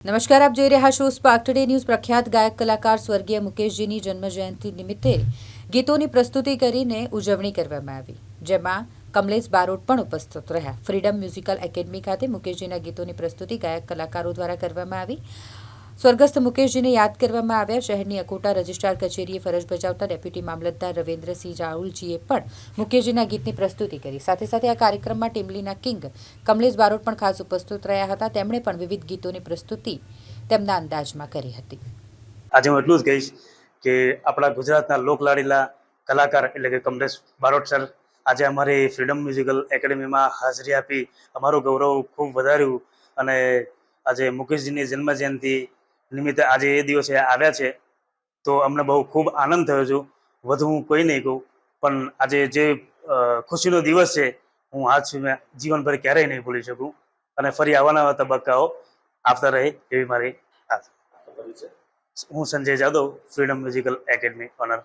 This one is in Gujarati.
નમસ્કાર, આપ જોઈ રહ્યા છો સ્પાર્ક ટુડે ન્યૂઝ પ્રખ્યાત ગાયક કલાકાર સ્વર્ગીય મુકેશજીની જન્મજયંતિ નિમિત્તે ગીતોની પ્રસ્તુતિ કરીને ઉજવણી કરવામાં આવી, જેમાં કમલેશ બારોટ પણ ઉપસ્થિત રહ્યા. ફ્રીડમ મ્યુઝિકલ એકેડમી ખાતે મુકેશજીના ગીતોની પ્રસ્તુતિ ગાયક કલાકારો દ્વારા કરવામાં આવી. સ્વર્ગસ્થ મુકેશજીને યાદ કરવામાં આવ્યા. શહેરની અકોટા રજિસ્ટ્રાર કચેરીએ ફરજ બજાવતા ડેપ્યુટી મામલતદાર રવિન્દ્રસિંહ રાહુલજીએ પણ મુકેશજીના ગીતની પ્રસ્તુતિ કરી. સાથે સાથે આ કાર્યક્રમમાં ટીમલીના કિંગ કમલેશ બારોટ પણ ખાસ ઉપસ્થિત રહ્યા હતા. તેમણે પણ વિવિધ ગીતોની પ્રસ્તુતિ તેમના અંદાજમાં કરી હતી. આજે હું એટલું જ કહીશ કે આપણા ગુજરાતના લોકલાડીલા કલાકાર એટલે કે કમલેશ બારોટ સર આજે અમારી ફ્રીડમ મ્યુઝિકલ એકેડમીમાં હાજરી આપી. અમારું ગૌરવ ખૂબ વધાર્યું અને આજે મુકેશજીની જન્મજયંતિ નિમિત્તે આજે એ દિવસે આવ્યા છે. તો અમને બહુ ખૂબ આનંદ થયો છું. વધુ હું કોઈ નહીં કહું. પણ આજે જે ખુશીનો દિવસ છે હું આજ સુધી જીવનભર ક્યારેય નહીં ભૂલી શકું. અને ફરી આવવાના તબક્કાઓ આવતા રહે એવી મારી આશા. હું Sanjay Jadav freedom musical academy owner